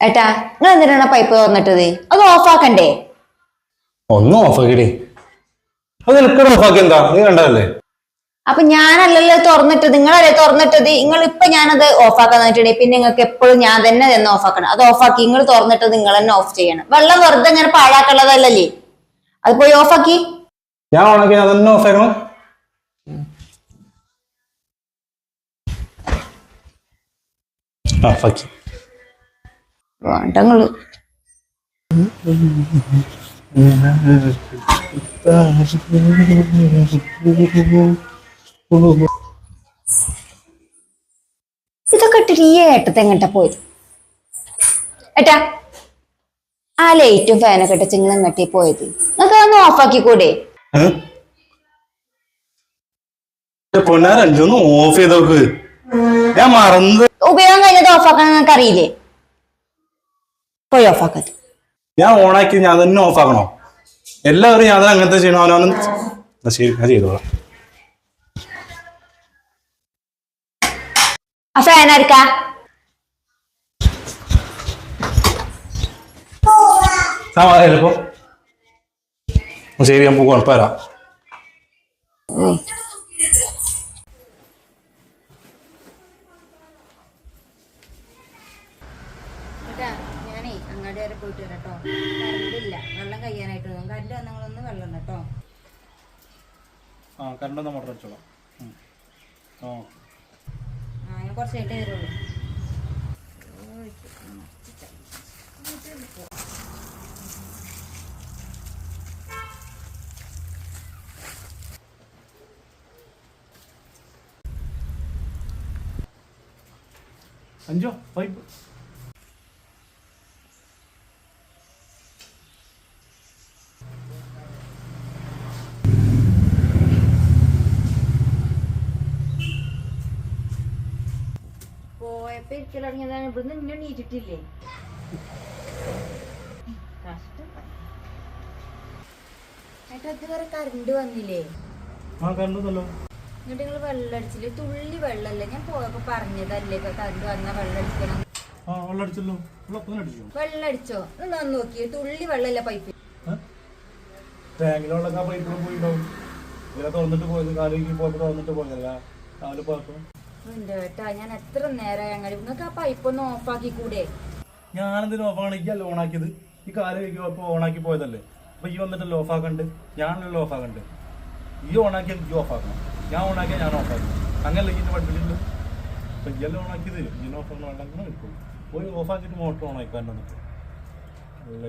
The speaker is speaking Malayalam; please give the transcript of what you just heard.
ഏട്ടാ നിങ്ങൾ എന്തിനാണ് പൈപ്പ് തുറന്നിട്ടത് അത് ഓഫാക്കണ്ടേ ഒന്നും ഓഫാക്കിടേ അത് ഓഫാക്കി എന്താ നീ കണ്ടതല്ലേ? അപ്പൊ ഞാനല്ലല്ലോ തുറന്നിട്ടത് നിങ്ങളല്ലേ തുറന്നിട്ടത്? നിങ്ങൾ ഇപ്പൊ ഞാനത് ഓഫാക്കാൻ നിന്നിട്ടുണ്ടെങ്കിൽ പിന്നെ നിങ്ങൾക്ക് എപ്പോഴും ഞാൻ തന്നെ തന്നെ ഓഫാക്കണം അത് ഓഫാക്കി നിങ്ങൾ തുറന്നിട്ടത് നിങ്ങൾ തന്നെ ഓഫ് ചെയ്യണം. വെള്ളം വെറുതെ ഇങ്ങനെ പാഴാക്കുള്ളതല്ലേ അത് പോയി ഓഫാക്കി ഞാൻ ഓണാക്കി ഞാൻ തന്നെ ഓഫാക്കണം ഓഫാക്കി വേണ്ട നിങ്ങൾ. ഇതൊക്കെ ഇട്ടിട്ട് ഈ ഏട്ടത്തെ എങ്ങട്ടാ പോയത് ഏട്ടാ ആ ലൈറ്റും ഫാനൊക്കെ ഇട്ട് നിങ്ങൾ എങ്ങട്ടി പോയത്. നിങ്ങൾക്ക് അതൊന്ന് ഓഫാക്കി കൂടെ? ഓഫ് ചെയ്ത് നോക്ക്. ഞാൻ ഉപയോഗം കഴിഞ്ഞത് ഓഫാക്കാൻ നിങ്ങൾക്ക് അറിയില്ലേ? പോയി ഓഫാക്കത് ഞാൻ ഓണാക്കി ഞാൻ തന്നെ ഓഫാക്കണോ എല്ലാവരും ഞാൻ അങ്ങനത്തെ ചെയ്യണോ അവനവനും ശരി ഞാൻ ചെയ്തോളാം. ആർക്കാ സാമായിപ്പോ ശരി ഞാൻ പോകാം ഇപ്പൊ വരാം. ഞാനേ അങ്ങാടി വരെ പോയിട്ട് വരാം കേട്ടോ കറണ്ടില്ല വെള്ളം കഴിയാനായിട്ട് കറണ്ട് വന്നങ്ങളൊന്ന് വെള്ളം കേട്ടോ ആ കറണ്ട് മോട്ടർ വെച്ചോളാം ആ ആ ഞാൻ കുറച്ച് കഴിഞ്ഞിട്ടേ വരുള്ളൂ അഞ്ചോ? പൈപ്പ് പോയപ്പോ ഇരിക്കൽ തുടങ്ങിയതാണ് ഇവിടുന്ന് ഇന്നെ നീറ്റിട്ടില്ലേ ഏട്ടാ ഇതുവരെ കറണ്ട് വന്നില്ലേ? ആ കറണ്ടല്ലോ എന്നിട്ട് നിങ്ങൾ വെള്ളം അടിച്ചില്ലേ തുള്ളി വെള്ളമല്ലേ ഞാൻ പോയപ്പോ പറഞ്ഞതല്ലേ ഇപ്പൊ കറണ്ട് വന്നാ വെള്ളം അടിക്കണം അടിച്ചല്ലോ വെള്ളം അടിച്ചോ? ഒന്ന് വന്ന് നോക്കിയേ. തുള്ളി വെള്ളമല്ല പൈപ്പ്? ടാങ്കിലുള്ള പൈപ്പിലും പോയിട്ടുണ്ടാവും ഇങ്ങനെ തുറന്നിട്ട് പോയത് കാലിൽ പോയപ്പോ തുറന്നിട്ട് പോയതല്ല. രാവിലെ പോയപ്പോ. എന്റെ ഏട്ടാ ഞാൻ എത്ര നേരമായി അങ്ങനെ നിങ്ങൾക്ക് ആ പൈപ്പ് ഒന്ന് ഓഫാക്കി കൂടെ? ഞാനെന്തിനു ഓഫാണെങ്കിൽ അല്ല ഓണാക്കിയത് ഈ കാലം പോയപ്പോ ഓണാക്കി പോയതല്ലേ? അപ്പൊ ഈ വന്നിട്ടല്ലേ ഓഫാക്കണ്ട് ഞാനല്ലോ ഓഫാക്കണ്ട് ഈ ഓണാക്കിയാൽ ഈ ഓഫാക്കണം ഞാൻ ഓണാക്കിയാൽ ഞാൻ ഓഫാക്കണം അങ്ങനല്ല ഇതിന്റെ പഠിപ്പിച്ചിട്ടുണ്ട് അപ്പൊ ഇയെല്ലാം ഓണാക്കിയത് ഇങ്ങനെ ഓഫാക്കണം എടുക്കും പോയി ഓഫാക്കിയിട്ട് മോട്ടർ ഓണാക്കാൻ വന്നിട്ട് നല്ല